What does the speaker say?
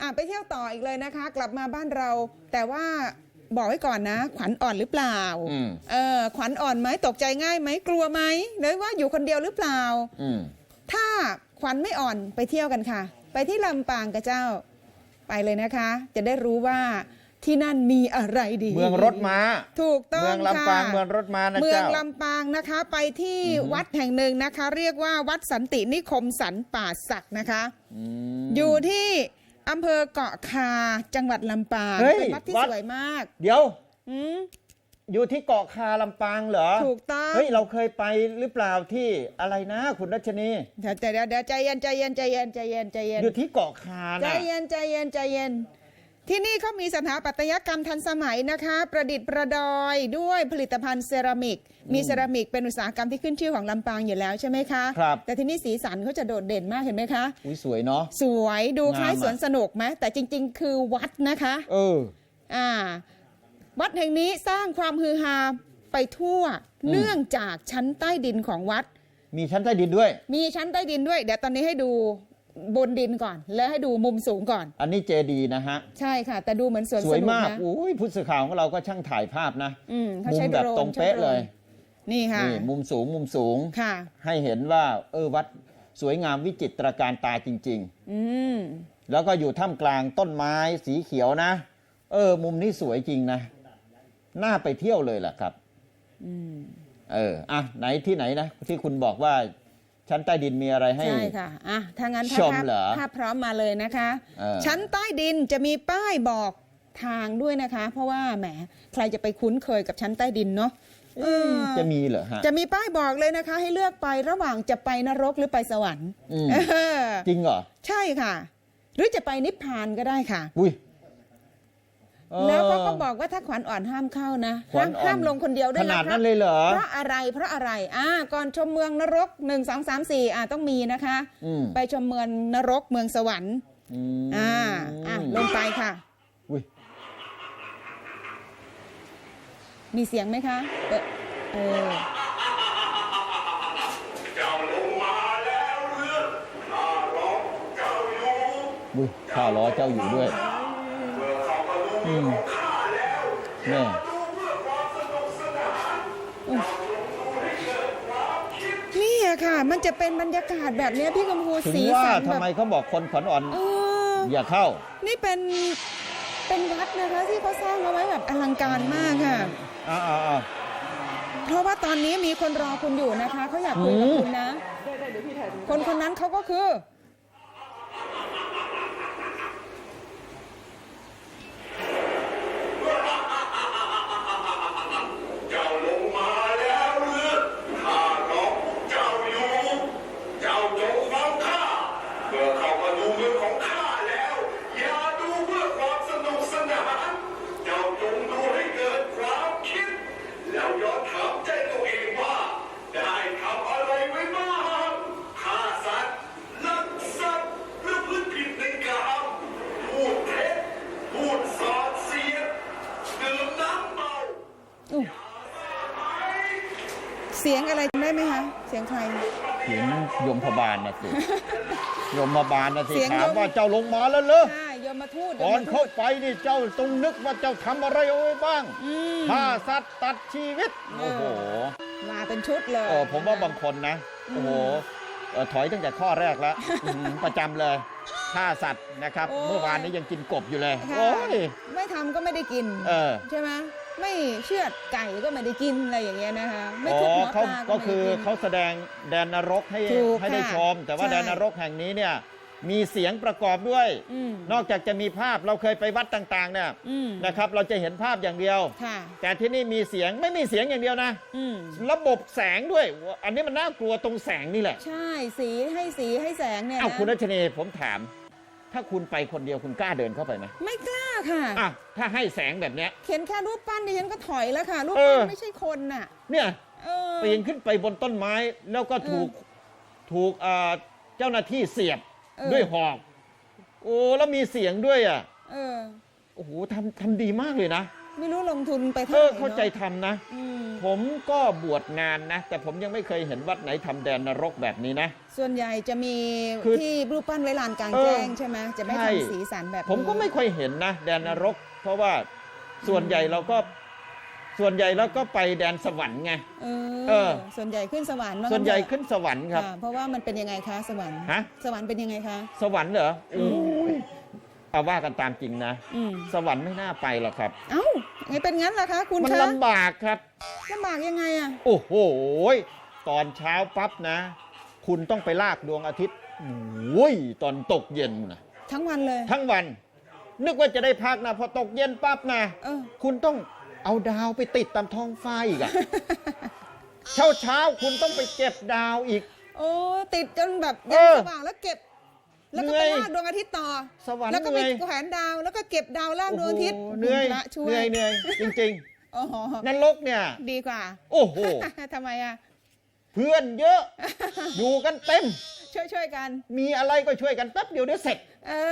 อะไปเที่ยวต่ออีกเลยนะคะ กลับมาบ้านเรา แต่ว่าบอกไว้ก่อนนะ ขวัญอ่อนหรือเปล่าอืมเออขวัญอ่อนไหมตกใจง่ายไหมกลัวไหมหรือว่าอยู่คนเดียวหรือเปล่าอืมถ้าขวัญไม่อ่อนไปเที่ยวกันค่ะ ไปที่ลำปางกับเจ้าไปเลยนะคะ จะได้รู้ว่าที่นั่นมีอะไรดี เมืองรถม้าถูกต้องเมืองลำปางค่ะเมืองรถม้านะเมืองเจ้าลำปางนะคะ ไปที่อือฮึวัดแห่งหนึ่งนะคะ เรียกว่าวัดสันตินิคมสันป่าศักนะคะอืมอยู่ที่ อำเภอเกาะคาจังหวัดลำปางเฮ้ยเป็นวัดที่วัด สวยมากเดี๋ยว อืมอยู่ที่เกาะคาลำปางเหรอ ถูกต้อง เฮ้ย เราเคยไปหรือเปล่าที่อะไรนะคุณรัชนี เดี๋ยวเดี๋ยวเดี๋ยวใจเย็นใจเย็นใจเย็นใจเย็นใจเย็นอยู่ที่เกาะคาใจน่ะเย็นใจเย็นใจเย็น ที่นี่เขามีสถาปัตยกรรมทันสมัยนะคะ ประดิษฐ์ประดอยด้วยผลิตภัณฑ์เซรามิก มีเซรามิกเป็นอุตสาหกรรมที่ขึ้นชื่อของลำปางอยู่แล้วใช่ไหมคะครับแต่ที่นี่สีสันเขาจะโดดเด่นมากเห็นไหมคะอุ้ยสวยเนาะสวยดูคล้ายงามอะสวนสนุกไหมแต่จริง ๆ คือวัดนะคะ เอออ่า วัดแห่งนี้สร้างความฮือฮาไปทั่วอืมเนื่องจากชั้นใต้ดินของวัด มีชั้นใต้ดินด้วย มีชั้นใต้ดินด้วย เดี๋ยวตอนนี้ให้ดู บนดินก่อน แล้วให้ดูมุมสูงก่อน อันนี้เจดีนะฮะ ใช่ค่ะ แต่ดูเหมือนสวนสสวยนุกมากนะอุ้ยผู้สื่อข่าวของเราก็ช่างถ่ายภาพนะอืมเขามุใช้มโดแบบรนตรงใช้เป๊ะโดรนเลยนี่ค่ะนี่มุมสูงมุมสูง ค่ะ ให้เห็นว่า เออวัดสวยงามวิจิตรการตาจริง อืม ๆ แล้วก็อยู่ท่ามกลางต้นไม้สีเขียวนะ เออ มุมนี้สวยจริงนะน่าไปเที่ยวเลยล่ะครับ อืม เออ อะ ไหนที่ไหนนะ ที่คุณบอกว่า ชั้นใต้ดินมีอะไรให้ ใช่ค่ะอะถ้างั้นถ้าชมภาพเหรอภาพพร้อมมาเลยนะคะ เออ ชั้นใต้ดินจะมีป้ายบอกทางด้วยนะคะ เพราะว่าแหมใครจะไปคุ้นเคยกับชั้นใต้ดินเนาะเออจะมีเหรอฮะ จะมีป้ายบอกเลยนะคะ ให้เลือกไประหว่างจะไปนรกหรือไปสวรรค์อืม เออจริงเหรอ ใช่ค่ะ หรือจะไปนิพพานก็ได้ค่ะ อุ้ยเออ แล้วเขาก็บอกว่าถ้าขวัญอ่อนห้ามเข้านะขวัห้าญมอ่อน ห้ามลงคนเดียวด้ขวยนาดนะคะนั้นเลยเหรอ เพราะอะไรเพราะอะไรอ่าก่อนชมเมืองนรกหนึ่งสองสามสี่อ่าต้องมีนะคะ อืมไปชมเมืองนรกเมืองสวรรค์อืมอ่าอะลงไปค่ะ อุ้ยมีเสียงไหมคะเปิดเออเจ้าลงมาแล้วเรือข้ารอเจ้าอยู่ อุ้ยข้าวล้อเจ้าอยู่ด้วย อืมข้าแล้วแม่ดูเพื่อความสนุกสนานเจ้าจงดูให้เกิดความคิดนี่อะค่ะ มันจะเป็นบรรยากาศแบบเนี้ยพี่กำพูถึงสีว่าสันทำแบบไมเขาบอกคนขวัญอ่อนเอออย่าเข้า นี่เป็นเป็นวัดนะคะที่เขาสร้างเอาไว้แบบอลังการมากค่ะ อ่าอ่าอ่า เพราะว่าตอนนี้มีคนรอคุณอยู่นะคะ เขาอยากคุยกับอืม คุณนะ คนคนนั้นเขาก็คือ เจ้าลงมาแล้วเรือข้ารอเจ้าอยู่ เจ้าจงฟังข้าเมื่อเขามาดูเมืองของข้าแล้ว อย่าดูเพื่อความสนุกสนาน เจ้าจงดูให้เกิดความคิด แล้วย้อนถามใจตัวเองว่า ได้ทำอะไรไว้บ้างฆ่าสัตว์ลักทรัพย์ประพฤติผิดในกามพูดเท็จพูดสอดเสียดดื่มน้ำเมา อุ๊ยเสียงอะไรจำได้ไหมคะเสียงใคร เสียงยมพบาลนะสิ ยมบาลนะสิเสียงถามยมว่าเจ้าลงมาแล้วเหรออ่ายมมาทูตยก่อมนมาทูเข้าตไปนี่เจ้าต้องนึกว่าเจ้าทำอะไรเอาไว้บ้างอืม ฆ่าสัตว์ตัดชีวิต เออ โอ้โหมาเป็นชุดเลยเออผมว่าบางคนนะ โอ้โหเออถอยตั้งแต่ข้อแรกแล้วอื้อหือประจำเลยฆ่าสัตว์นะครับ เมื่อวานนี้ยังกินกบอยู่เลย ค่ะโอ้ย ไม่ทำก็ไม่ได้กินเออ ใช่ไหม ไม่เชือดไก่ก็ไม่ได้กินอะไรอย่างเงี้ยนะคะ ไม่อ๋อทุบหัวปเขาลาก็ไม่คือได้กิน เขาแสดงแดนนรกให้ถูกให้ได้ค่ะชม แต่ว่าใช่ แดนนรกแห่งนี้เนี่ยมีเสียงประกอบด้วย อืมนอกจากจะมีภาพเราเคยไปวัดต่างๆเนี่ยอืมนะครับเราจะเห็นภาพอย่างเดียว ค่ะ แต่ที่นี่มีเสียงไม่มีเสียงอย่างเดียวนะ อืมระบบแสงด้วย อันนี้มันน่ากลัวตรงแสงนี่แหละใช่สีให้สีให้แสงเนี่ยอ้าวนะคุณรัชนีผมถาม ถ้าคุณไปคนเดียวคุณกล้าเดินเข้าไปไหมไม่กล้าค่ะ อะถ้าให้แสงแบบเนี้ย เขียนแค่รูปปั้นดิฉันก็ถอยแล้วค่ะ รูปเอปั้อนไม่ใช่คนน่ะ เนี่ยเออ ปีนขึ้นไปบนต้นไม้ แล้วก็ถูกถูกเอ่อเจ้าหน้าที่เสียบเออ ด้วยหอก โอ้แล้วมีเสียงด้วยอะเออ โอ้โหทำทำดีมากเลยนะไม่รู้ลงทุนไปเอเท่าไหอร่เข้าใจนอะทำนะ อืม ผมก็บวชนานนะ แต่ผมยังไม่เคยเห็นวัดไหนทำแดนนรกแบบนี้นะ ส่วนใหญ่จะมีคือที่รูปปั้นไว้ลานกลางเออแจ้งใช่ไหมจะไม่ใช่ทำสีสันแบบนี้ผมก็ไม่ค่อยเห็นนะ แดนนรก เพราะว่าส่วนใหญ่เราก็ส่วนใหญ่เราก็ไปแดนสวรรค์ไงเอเอออ ส่วนใหญ่ขึ้นสวรรค์ว่าส่วนใหญ่งั้เถอะขึ้นสวรรค์ครับค่ะเพราะว่ามันเป็นยังไงคะสวรรค์ฮะสวรรค์เป็นยังไงคะ สวรรค์เหรอโอ้ยเอาว่ากันตามจริงนะอืมสวรรค์ไม่น่าไปหรอกครับ เอ้า ไงเป็นงั้นล่ะคะคุณมันคะลำบากครับลำบากยังไงอะโอ้โหตอนเช้าปั๊บนะ คุณต้องไปลากดวงอาทิตย์โอ้ยตอนตกเย็นนะทั้งวันเลย ทั้งวัน นึกว่าจะได้พักนะพอตกเย็นปั๊บนะเออ คุณต้องเอาดาวไปติดตามท้องฟ้าอีกอะ เช้าเช้าๆคุณต้องไปเก็บดาวอีก โอ้ติดจนแบบเอยันอสว่างแล้วเก็บ แล้วก็เหนื่ไปอยลากดวงอาทิตย์ต่อ สวรรค์แล้วก็เหไปนื่อยแขวนดาว แล้วก็เก็บดาวลากดวงอาทิตย์โอ้โหเหนื่อยพระช่วเหนื่อยเหนื่อยจริงโอ้โหๆนรกเนี่ย ดีกว่า โอ้โหทำไมอะเพื่อนเยอะ อยู่กันเต็มช่วยช่วยๆกัน มีอะไรก็ช่วยกันแป๊บเดียวเดี๋ยวเสร็จเออ